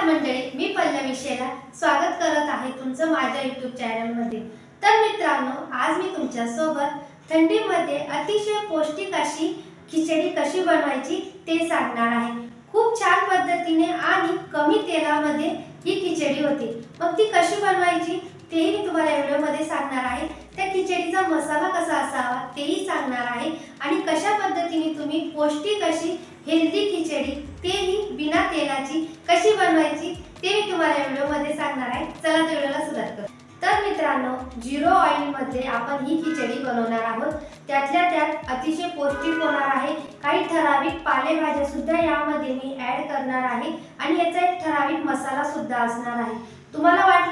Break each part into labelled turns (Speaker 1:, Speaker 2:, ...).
Speaker 1: नमस्कार मंडळी मी पल्लवी शेला स्वागत करत आहे तुमचं माझ्या यूट्यूब चॅनलमध्ये तर मित्रांनो आज मी तुमच्यासोबत थंडीमध्ये अतिशय पौष्टिक अशी खिचडी कशी बनवायची ते सांगणार आहे. खूप छान पद्धतीने आणि कमी तेलामध्ये ही खिचडी होते. मग ती कशी बनवायची तेही मी तुम्हाला व्हिडिओमध्ये सांगणार आहे. त्या खिचडीचा मसाला कसा असावा तेही सांगणार आहे. आणि कशा पद्धतीने तुम्ही पौष्टिक अशी हेल्दी खिचडी तेही बिना तेलाची कशी बनवायची ते मी तुम्हाला या व्हिडिओमध्ये सांगणार आहे. चला त्या व्हिडिओला सुरुवात करू. तर मित्रांनो झिरो ऑइलमध्ये आपण ही खिचडी बनवणार आहोत. त्यातल्या त्यात अतिशय पौष्टिक होणार आहे. काही ठराविक पालेभाज्या सुद्धा यामध्ये मी ऍड करणार आहे. आणि याचा एक ठराविक मसाला सुद्धा असणार आहे. तुम्हाला वाटलं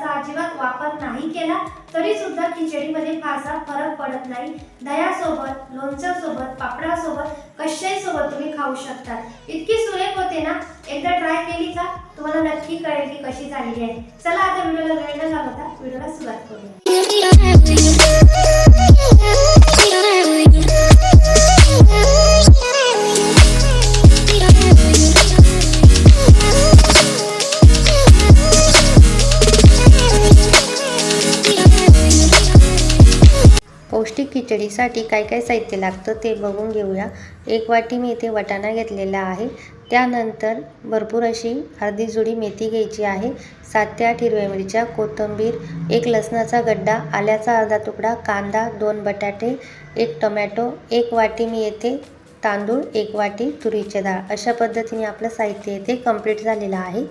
Speaker 1: तर अजिबात वापर नाही केला तरी सुद्धा खिचडीमध्ये फारसा फरक पडत नाही. दह्यासोबत लोणच्यासोबत पापडासोबत कशाही सोबत तुम्ही खाऊ शकता. इतकी सुरेख होते ना? एकदा ट्राय केली का तुम्हाला नक्की कळेल की कशी झालेली आहे. चला आता व्हिडिओला वेळ न घालवता व्हिडिओला सुरुवात करूया.
Speaker 2: पौष्टिक काय काय साहित्य लागतं ते बघून घेऊया. एक वाटी मी इथे वटाणा घेतलेला आहे. त्यानंतर भरपूर अशी अर्धी जुडी मेथी घ्यायची आहे. सात ते आठ हिरव्या मिरच्या कोथिंबीर एक लसणाचा गड्डा आल्याचा अर्धा तुकडा कांदा दोन बटाटे एक टोमॅटो एक वाटी मी येथे तांदूळ एक वाटी तुरीचे डाळ. अशा पद्धतीने आपलं साहित्य येथे कंप्लीट झालेलं आहे.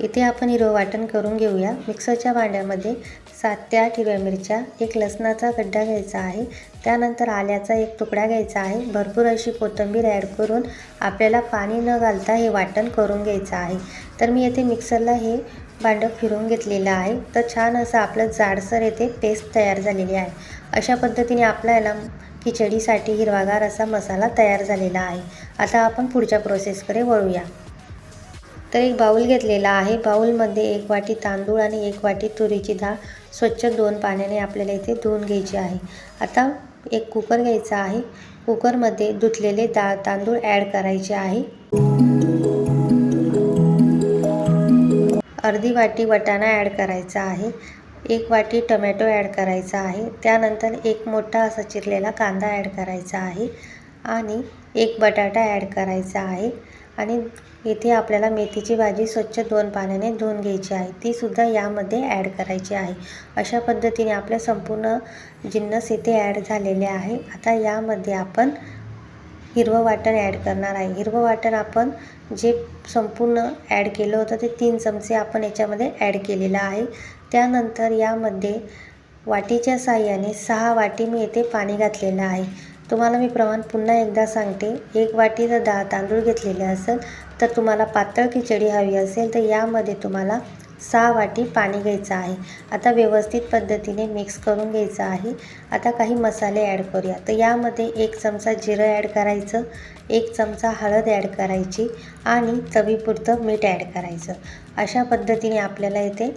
Speaker 2: इथे आपण हिरवं वाटण करून घेऊया. मिक्सरच्या भांड्यामध्ये सात ते आठ हिरव्या मिरच्या एक लसणाचा गड्डा घ्यायचा आहे. त्यानंतर आल्याचा एक तुकडा घ्यायचा आहे. भरपूर अशी कोथिंबीर ॲड करून आपल्याला पाणी न घालता हे वाटण करून घ्यायचं आहे. तर मी येथे मिक्सरला हे भांडं फिरवून घेतलेलं आहे. तर छान असं आपलं जाडसर येथे पेस्ट तयार झालेली आहे. अशा पद्धतीने आपल्याला खिचडीसाठी हिरवागार असा मसाला तयार झालेला आहे. आता आपण पुढच्या प्रोसेसकडे वळूया. तर एक बाऊल घेतलेला आहे. बाऊलमध्ये एक वाटी तांदूळ आणि एक वाटी तुरीची डाळ. स्वच्छ दोन पाण्याने आपल्याला इथे धुवून घ्यायची आहे. आता एक कुकर घ्यायचा आहे. कुकरमध्ये धुतलेले डाळ तांदूळ ॲड करायचे आहे. अर्धी वाटी वटाणा ॲड करायचा आहे. एक वाटी टमॅटो ॲड करायचा आहे. त्यानंतर एक मोठा असा चिरलेला कांदा ॲड करायचा आहे. आणि एक बटाटा ॲड करायचा आहे. आणि इथे आपल्याला मेथीची भाजी स्वच्छ दोन पाण्याने धुवून घ्यायची आहे. तीसुद्धा यामध्ये ॲड करायची आहे. अशा पद्धतीने आपल्या संपूर्ण जिन्नस इथे ॲड झालेले आहे. आता यामध्ये आपण हिरवं वाटण ॲड करणार आहे. हिरवं वाटण आपण जे संपूर्ण ॲड केलं होतं ते तीन चमचे आपण याच्यामध्ये ॲड केलेलं आहे. त्यानंतर यामध्ये वाटीच्या साह्याने सहा वाटी मी येथे पाणी घातलेलं आहे. तुम्हाला मी प्रमाण पुन्हा एकदा सांगते. एक वाटी जर डाळ तांदूळ घेतलेले असेल तर तुम्हाला पातळ खिचडी हवी असेल तर यामध्ये तुम्हाला सहा वाटी पाणी घ्यायचं आहे. आता व्यवस्थित पद्धतीने मिक्स करून घ्यायचं आहे. आता काही मसाले ॲड करूया. तर यामध्ये एक चमचा जिरं ॲड करायचं एक चमचा हळद ॲड करायची आणि चवीपुरतं मीठ ॲड करायचं. अशा पद्धतीने आपल्याला इथे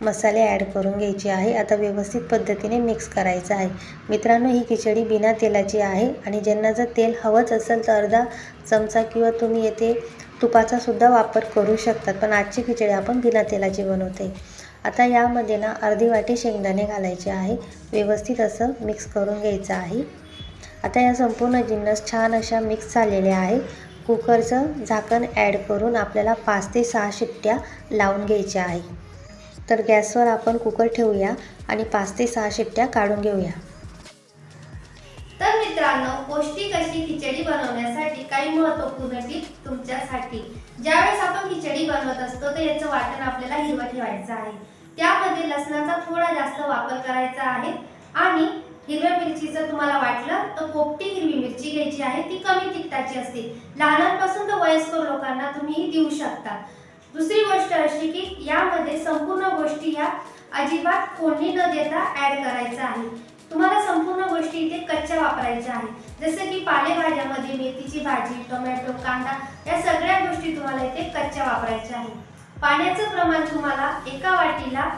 Speaker 2: मसाले ॲड करून घ्यायचे आहे. आता व्यवस्थित पद्धतीने मिक्स करायचं आहे. मित्रांनो ही खिचडी बिना तेलाची आहे आणि ज्यांना जर तेल हवंच असेल तर अर्धा चमचा किंवा तुम्ही येथे तुपाचा सुद्धा वापर करू शकतात पण आजची खिचडी आपण बिना तेलाची बनवते. आता यामध्ये ना अर्धी वाटी शेंगदाणे घालायचे आहे. व्यवस्थित असं मिक्स करून घ्यायचं आहे. आता या संपूर्ण जिन्नस छान अशा मिक्स झालेल्या आहे. कुकरचं झाकण ॲड करून आपल्याला पाच ते सहा शिट्ट्या लावून घ्यायच्या आहे. तर गॅसवर आपण कुकर ठेवूया आणि पाच ते सहा शिट्ट्या काढून घेऊया.
Speaker 1: तर मित्रांनो पौष्टिक अशी खिचडी बनवण्यासाठी काही महत्त्वपूर्ण टिप्स तुमच्यासाठी. ज्यावेळेस आपण खिचडी बनवत असतो तर याचं वाटण आपल्याला हिरवं ठेवायचं आहे. त्यामध्ये लसणाचा थोडा जास्त वापर करायचा आहे आणि हिरव्या मिरचीचं तुम्हाला वाटलं तर पोपटी हिरवी मिरची घ्यायची आहे. ती कमी तिखटाची असते. लहानांपासून तर वयस्कर लोकांना तुम्ही देऊ शकता. दुसरी गोष्ट अशी की यामध्ये संपूर्ण गोष्टी ह्या अजिबात फोडणी न देता ॲड करायचं आहे. तुम्हाला संपूर्ण गोष्टी इथे कच्च्या वापरायच्या आहेत. जसं की पालेभाज्यामध्ये मेथीची भाजी टोमॅटो कांदा या सगळ्या गोष्टी तुम्हाला इथे कच्च्या वापरायच्या आहेत. पाण्याचं प्रमाण तुम्हाला एका वाटीला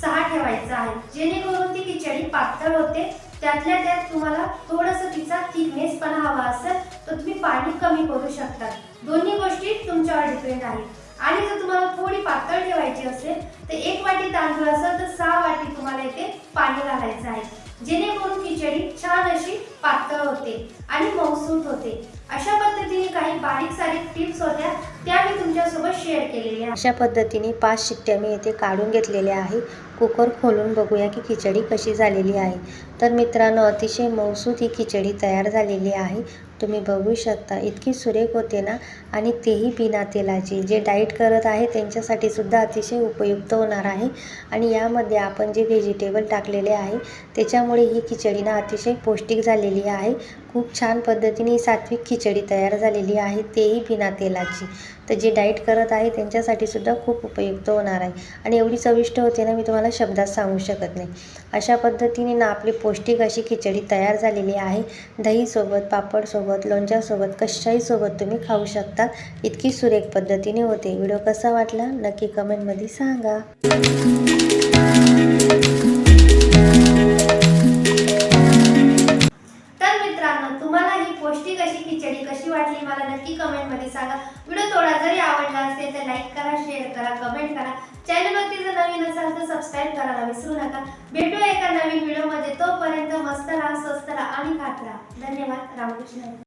Speaker 1: सहा ठेवायचं आहे. जेणेकरून ती खिचडी पातळ होते. त्यातल्या त्यात तुम्हाला थोडंसं तिचा थिकनेस पण हवा असेल तर तुम्ही पाणी कमी करू शकता. दोन्ही गोष्टी तुमच्यावर डिपेंड आहेत. आणि जर तुम्हाला थोडी पातळ ठेवायची असेल तर एक वाटी तांदूळ असेल तर सहा वाटी तुम्हाला इथे पाणी घालायचं आहे. जेणेकरून खिचडी छान अशी पातळ होते आणि मौसूत होते. अशा पद्धतीने काही बारीक सारीक टिप्स होत्या त्या मी तुमच्यासोबत शेअर केलेल्या
Speaker 2: अशा पद्धतीने पाच शिट्ट्या मी येथे काढून घेतलेल्या आहे. कुकर खोलून बघूया की खिचडी कशी झालेली आहे. तर मित्रांनो अतिशय मौसूद ही खिचडी तयार झालेली आहे. तुम्ही बघू शकता इतकी सुरेख होते ना? आणि तेही बिना तेलाची. जे डाईट करत आहे त्यांच्यासाठी सुद्धा अतिशय उपयुक्त होणार आहे. आणि यामध्ये आपण जे व्हेजिटेबल टाकलेले आहे त्याच्यामुळे ही खिचडी ना अतिशय पौष्टिक झालेली आहे. खूप छान पद्धतीने ही सात्विक खिचडी तयार झालेली आहे तेही बिना तेलाची. तर जे डाईट करत आहे त्यांच्यासाठी सुद्धा खूप उपयुक्त होणार आहे. आणि एवढी चविष्ट होते ना मी तुम्हाला शब्दात सांगू शकत नाही. अशा पद्धतीने ना आपली पौष्टिक अशी खिचडी तयार झालेली आहे. दहीसोबत पापडसोबत लोणच्यासोबत कशाहीसोबत तुम्ही खाऊ शकता. इतकी सुरेख पद्धतीने होते. व्हिडिओ कसा वाटला? नक्की कमेंटमध्ये सांगा.
Speaker 1: तर मित्रांनो तुम्हाला ही पौष्टिक अशी खिचडी कशी वाटली? मला नक्की कमेंटमध्ये सांगा. जरी आवडला असेल तर लाईक करा शेअर करा कमेंट करा. चॅनलवरती जर नवीन असाल तर सबस्क्राईब करायला विसरू नका. भेटूया एका नवीन व्हिडिओमध्ये तोपर्यंत मस्त राहा स्वस्त राहा आणि खात राहा. धन्यवाद. रामकृष्ण.